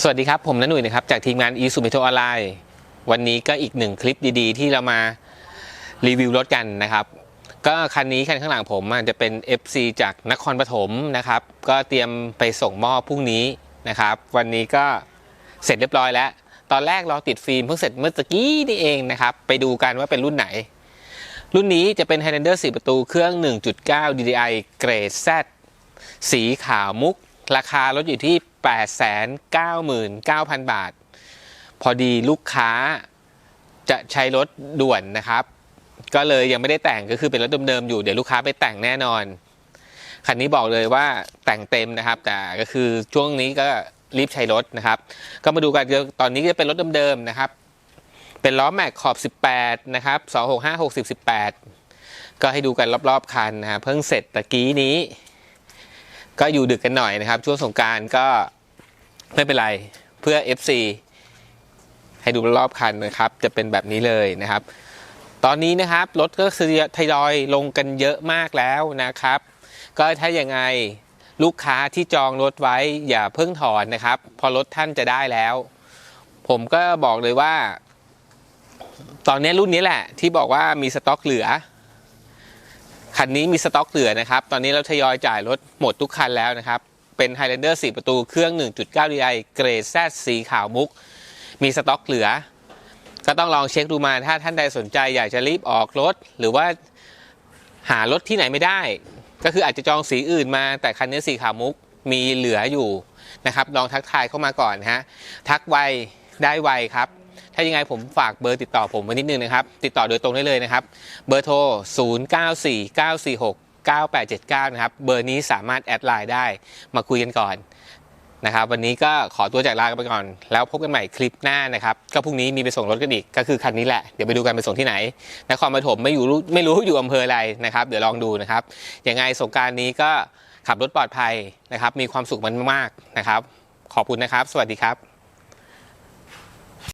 สวัสดีครับ ผมนันหนุ่ยนะครับ จากทีมงาน e s u m e t o ออนไลน์วันนี้ก็อีกหนึ่งคลิปดีๆ ที่เรามารีวิวรถกันนะครับ ก็คันนี้คันข้างหลังผมจะเป็น FC จากนครปฐมนะครับ ก็เตรียมไปส่งมอบพรุ่งนี้นะครับ วันนี้ก็เสร็จเรียบร้อยแล้ว ตอนแรกเราติดฟิล์มเพิ่งเสร็จเมื่อตะกี้นี่เองนะครับ ไปดูกันว่าเป็นรุ่นไหน รุ่นนี้จะเป็น Highlander 4 ประตูเครื่อง 1.9 DDI เกรด Z สีขาวมุก ราคารถอยู่ที่ 899,000 บาท พอดีลูกค้าจะใช้รถด่วนนะครับ ก็เลยยังไม่ได้แต่งก็คือเป็นรถเดิมๆอยู่เดี๋ยวลูกค้าไปแต่งแน่นอน คันนี้บอกเลยว่าแต่งเต็มนะครับ แต่ก็คือช่วงนี้ก็รีบใช้รถนะครับ ก็มาดูกันตอนนี้จะเป็นรถเดิมๆนะครับ เป็นล้อแม็กขอบ 18 นะครับ 265 60 18 ก็ให้ดูกันรอบๆคันนะครับเพิ่งเสร็จตะกี้นี้ ก็อยู่ดึกกันหน่อยนะครับ ช่วงสงการก็ไม่เป็นไรเพื่อ FC ให้ดูรอบคันนะครับ จะเป็นแบบนี้เลยนะครับ ตอนนี้นะครับรถก็คือทยอยลงกันเยอะมากแล้วนะครับ ก็ถ้าอยังไงลูกค้าที่จองรถไว้อย่าเพิ่งถอนนะครับ พอรถท่านจะได้แล้ว ผมก็บอกเลยว่า ตอนนี้รุ่นนี้แหละ ที่บอกว่ามีสต็อกเหลือ คันนี้มีสต็อกเหลือนะครับ ตอนนี้เราทยอยจ่ายรถหมดทุกคันแล้วนะครับ เป็น Highlander 4 ประตูเครื่อง 1.9 DI เกรด Z สีขาวมุก มีสต็อกเหลือ ก็ต้องลองเช็คดูมาถ้าท่านใดสนใจอยากจะรีบออกรถ หรือว่าหารถที่ไหนไม่ได้ ก็คืออาจจะจองสีอื่นมา แต่คันนี้สีขาวมุกมีเหลืออยู่นะครับ ลองทักทายเข้ามาก่อนนะฮะ ทักไวได้ไวครับ ถ้ายังไงผมฝากเบอร์ติดต่อผมไว้นิดนึงนะครับ ติดต่อโดยตรงได้เลยนะครับ เบอร์โทร 0949469879 นะครับ เบอร์นี้สามารถแอดไลน์ได้มาคุยกันก่อนนะครับวันนี้ก็ขอตัวจากลากันไปก่อน แล้วพบกันใหม่คลิปหน้านะครับก็พรุ่งนี้มีไปส่งรถกันอีกก็คือคันนี้แหละ เดี๋ยวไปดูกันไปส่งที่ไหนนครปฐมไม่อยู่ไม่รู้อยู่อำเภออะไรนะครับ เดี๋ยวลองดูนะครับยังไงสงการนี้ก็ขับรถปลอดภัยนะครับ มีความสุขมันมากๆนะครับ ขอบคุณนะครับ สวัสดีครับ